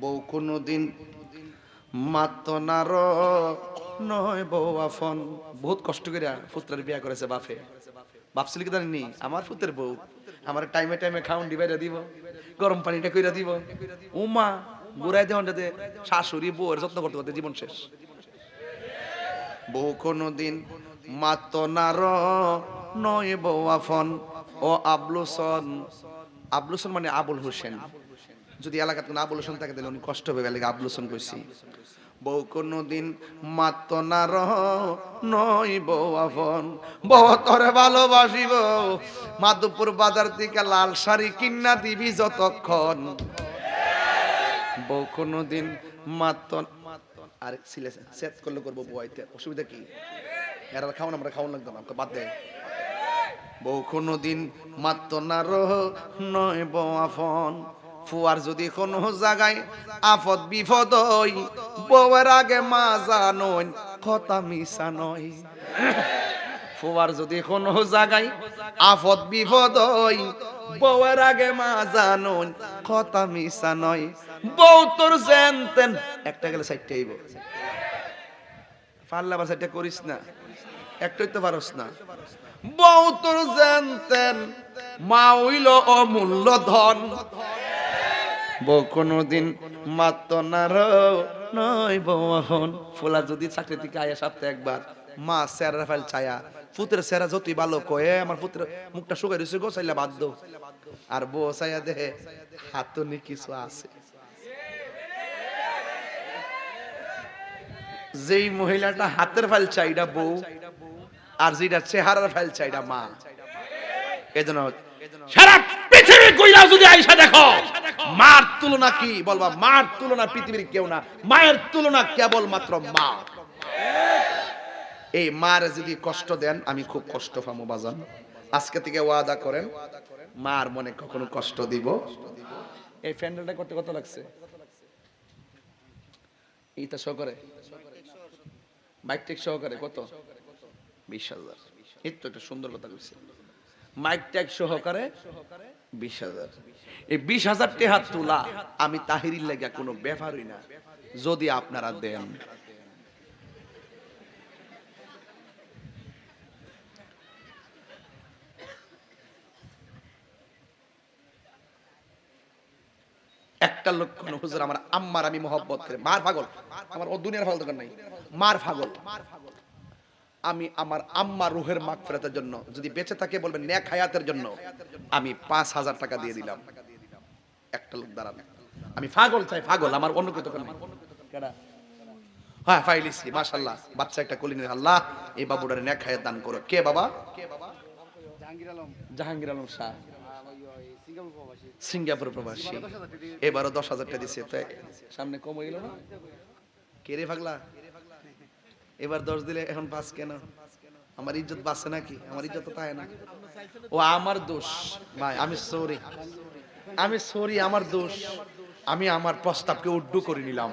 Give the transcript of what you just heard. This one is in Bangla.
বউ কোনোদিন মাত্র নার নয় বউ আফন বহুত কষ্ট করে পুত্রের বিয়া করেছে বাপে। ভাবছিল কি জানি আমার পুত্রের বউ। আমার টাইমে টাইমে খাউন ডিবাইরা দিব, গরম পানিটা কইরা দিব। উমা, বুড়াই দেওয়ান যাতে শাশুড়ি বউয়ের যত্ন করতে করতে জীবন শেষ। বউ কোনোদিন মাত্র নার নয় বউ আফন ও আবলুসন। আবলুসন মানে আবুল হোসেন। যদি এলাকাতে কোনো আবুল হোসেন থাকে, তাহলে উনি কষ্ট হবে এলাকা আবুল হোসেন কইছি। বউ কোনোদিন মাত্র নার নয় বউ আফন বউ তরে ভালোবাসিব। মাধবপুর বাজার থেকে লাল শাড়ি কিন্না দিবি যতক্ষণ। বউ কোনোদিন মাত্র আর সিলে সেট করলে করব বইতে অসুবিধা কি? এরা খাওয়ান আমরা খাওয়ান লাগতো না, বাদ দে। বউ কোনোদিন মাত্র না রহ নয় বউ আফন ফুয়ার যদি কোনো জায়গায় আফত বিপদ হই, বউয়ের আগে মা জানই কথা মিশা নয়। ফুয়ার যদি কোনো জায়গায় আফত বিপদ হই, বউয়ের আগে মা জানই কথা মিশা নয়। বউ তোর জানতেন একটা গেলে সাইডটা আইব। পারলে আবার সাইডটা করিস না। একটাই তো পারস না। বউ তোর জানতেন মা হইল অমূল্য ধন। বউ কোনোদিন মাত্র না নয় বউ ফুলা যদি চাকরি থেকে আয়া সপ্তাহে একবার, মা স্যারা ফাইল ছায়া। পুত্রের স্যারা যতই ভালো কয়ে, আমার পুত্রের মুখটা শুকাই রয়েছে গো, চাইলে দাও। আর বউ চাইয়া দেহে হাতনি কিছু আছে। যেই মহিলাটা হাতের ফাইল চাইডা বউ, আর যেটা চেহারার ফাইল চাইডা মা। এজন্য সারা পৃথিবী কইরা যদি আইসা দেখো মার তুলনা কি বলবা? মার তুলনা পৃথিবীর কেউ না। মায়ের তুলনা কেবল মাত্র মা। এই মার যদি কষ্ট দেন আমি খুব কষ্ট পাবো বাজান। আজকে থেকে ওয়াদা করেন মার মনে কখনো কষ্ট দিব? এই ফ্যান্ডেলটা করতে কত লাগছে? এইটা সহকারে। মাইক টেক সহকারে কত? বিশ হাজার। এই তো একটা সুন্দর কথা কইছে। মাইক ট্যাগ সহকারে বিশ হাজার। এই বিশ হাজার টেহাত তোলা আমি তাহিরির লেগা কোনো ব্যাপারই না যদি আপনারা দেন। একটা লক্ষ্য না, হুজুর আমার আম্মার আমি মহব্বত করে। মার পাগল আমার ও দুনিয়ার পাগল দরকার নাই। মার পাগল আমি আমার আম্মা রুহের মাগ ফেরাতের জন্য যদি বেঁচে থাকে বলবেন ন্যাক হায়াতের জন্য আমি পাঁচ হাজার টাকা দিয়ে দিলাম। একটা লোক দাঁড়ান। আমি পাগল চাই পাগল আমার অন্য কেউ দোকান? হ্যাঁ ফাইলিছি মাশাল্লাহ বাচ্চা একটা কলিনের আল্লাহ এই বাবুটার ন্যাক হায়াত দান করো। কে বাবা? জাহাঙ্গীর আলম। জাহাঙ্গীর আলম শাহ। ওই, সিঙ্গাপুর প্রবাসী। এবারও দশ হাজার টাকা তো সামনে কম হয়ে গেল না? কে রে পাগলা? এবার দশ দিলে এখন পাঁচ কেন? আমার ইজ্জত বাঁচে নাকি? আমার ইজ্জত তাই না ও, আমার দোষ। ভাই, আমি সরি আমি সরি আমার দোষ। আমি আমার প্রস্তাবকে উড্ডু করে নিলাম।